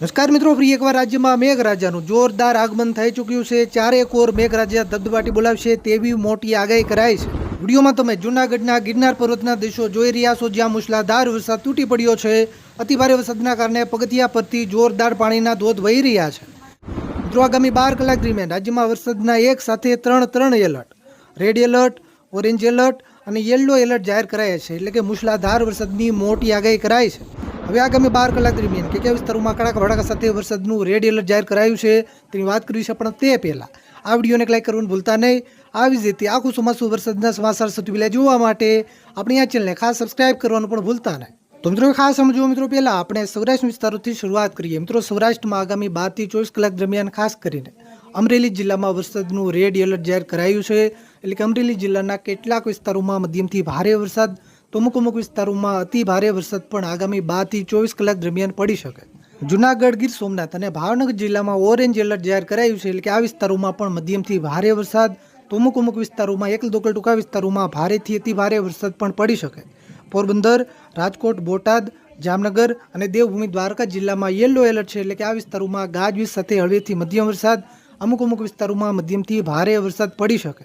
નમસ્કાર મિત્રો, ફરી એકવાર રાજ્યમાં મેઘરાજાનું જોરદાર આગમન થઈ ચૂક્યું છે. ચારે કોર મેઘરાજા ધબધબાટી બોલાવશે તેવી મોટી આગાહી કરાઈ છે. વિડીયોમાં તમે જૂનાગઢના ગિરનાર પર્વતના દેશો જોઈ રહ્યા છો, જ્યાં મુશળધાર વરસાદ તૂટી પડ્યો છે. અતિભારે વરસાદના કારણે પગથિયા પરથી જોરદાર પાણીના ધોધ વહી રહ્યા છે. મિત્રો, આગામી બાર કલાક દરમિયાન રાજ્યમાં વરસાદના એક સાથે ત્રણ ત્રણ alert, red alert, orange alert અને યલો એલર્ટ જાહેર કરાયા છે. એટલે કે મુશળધાર વરસાદની મોટી આગાહી કરાઈ છે. હવે આગામી બાર કલાક દરમિયાન કે કયા વિસ્તારોમાં કડાકા ભડાકા સાથે વરસાદનું રેડ એલર્ટ જાહેર કરાયું છે તેની વાત કરવી છે પણ તે પહેલાં. આ વિડીયોને લાઈક કરવાનું ભૂલતા નહીં. આવી જ રીતે આખું ચોમાસું વરસાદના સમાચાર સૌથી પહેલાં જોવા માટે આપણી આ ચેનલને ખાસ સબસ્ક્રાઇબ કરવાનું પણ ભૂલતા નહીં. તો મિત્રો ખાસ સમજો મિત્રો પહેલાં આપણે સૌરાષ્ટ્ર વિસ્તારોથી શરૂઆત કરીએ. મિત્રો સૌરાષ્ટ્રમાં આગામી બારથી ચોવીસ કલાક દરમિયાન ખાસ કરીને અમરેલી જિલ્લામાં વરસાદનું રેડ એલર્ટ જાહેર કરાયું છે. એટલે કે અમરેલી જિલ્લાના કેટલાક વિસ્તારોમાં મધ્યમથી ભારે વરસાદ તો અમુક અમુક વિસ્તારોમાં અતિ ભારે વરસાદ પણ આગામી બારથી ચોવીસ કલાક દરમિયાન પડી શકે. જુનાગઢ, ગીર સોમનાથ અને ભાવનગર જિલ્લામાં ઓરેન્જ એલર્ટ જાહેર કરાયું છે એટલે કે આ વિસ્તારોમાં પણ મધ્યમથી ભારે વરસાદ. તો અમુક અમુક વિસ્તારોમાં એકલ દોકલ ટૂંકા વિસ્તારોમાં ભારેથી અતિ ભારે વરસાદ પણ પડી શકે. પોરબંદર, રાજકોટ, બોટાદ, જામનગર અને દેવભૂમિ દ્વારકા જિલ્લામાં યલો એલર્ટ છે એટલે કે આ વિસ્તારોમાં ગાજવીજ સાથે હળવેથી મધ્યમ વરસાદ. અમુક અમુક વિસ્તારોમાં મધ્યમથી ભારે વરસાદ પડી શકે.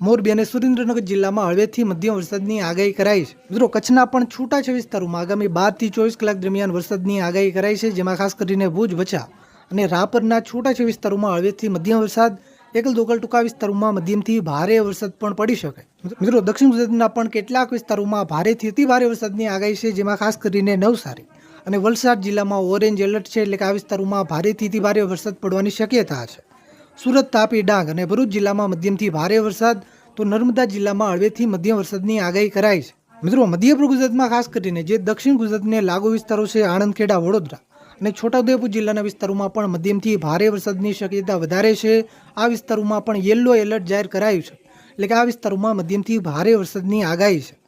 મોરબી અને સુરેન્દ્રનગર જિલ્લામાં હળવેથી મધ્યમ વરસાદની આગાહી કરાઈ છે. મિત્રો, કચ્છના પણ છૂટાછવાયા વિસ્તારોમાં આગામી બારથી ચોવીસ કલાક દરમિયાન વરસાદની આગાહી કરાઈ છે, જેમાં ખાસ કરીને ભુજ બચા અને રાપરના છૂટાછવાયા વિસ્તારોમાં હળવેથી મધ્યમ વરસાદ, એકલ દોકલ ટૂંકા વિસ્તારોમાં મધ્યમથી ભારે વરસાદ પણ પડી શકે. મિત્રો, દક્ષિણ ગુજરાતના પણ કેટલાક વિસ્તારોમાં ભારેથી અતિ ભારે વરસાદની આગાહી છે, જેમાં ખાસ કરીને નવસારી અને વલસાડ જિલ્લામાં ઓરેન્જ એલર્ટ છે, એટલે કે આ વિસ્તારોમાં ભારેથી ભારે વરસાદ પડવાની શક્યતા છે. સુરત તાપી ડાંગ અને ભરૂચ જિલ્લામાં મધ્યમથી ભારે વરસાદ, તો નર્મદા જિલ્લામાં હળવેથી મધ્યમ વરસાદની આગાહી કરાઈ છે. મિત્રો, મધ્ય ગુજરાતમાં ખાસ કરીને જે દક્ષિણ ગુજરાતને લાગુ વિસ્તારો છે આણંદ ખેડા વડોદરા અને છોટાઉદેપુર જિલ્લાના વિસ્તારોમાં પણ મધ્યમથી ભારે વરસાદની શક્યતા વધારે છે. આ વિસ્તારોમાં પણ યલો એલર્ટ જાહેર કરાયું છે. એટલે કે આ વિસ્તારોમાં મધ્યમથી ભારે વરસાદની આગાહી છે.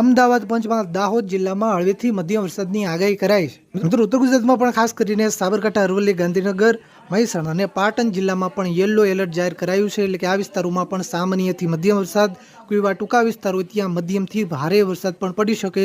અમદાવાદ પંચમહાલ દાહોદ જિલ્લામાં હળવેથી મધ્યમ વરસાદની આગાહી કરાઈ છે. મિત્રો ઉત્તર ગુજરાતમાં પણ ખાસ કરીને સાબરકાંઠા, અરવલ્લી, ગાંધીનગર, મહેસાણા અને પાટણ જિલ્લામાં પણ યલો એલર્ટ જાહેર કરાયું છે. એટલે કે આ વિસ્તારોમાં પણ સામાન્યથી મધ્યમ વરસાદ, કોઈ એવા ટૂંકા વિસ્તારો ત્યાં મધ્યમથી ભારે વરસાદ પણ પડી શકે.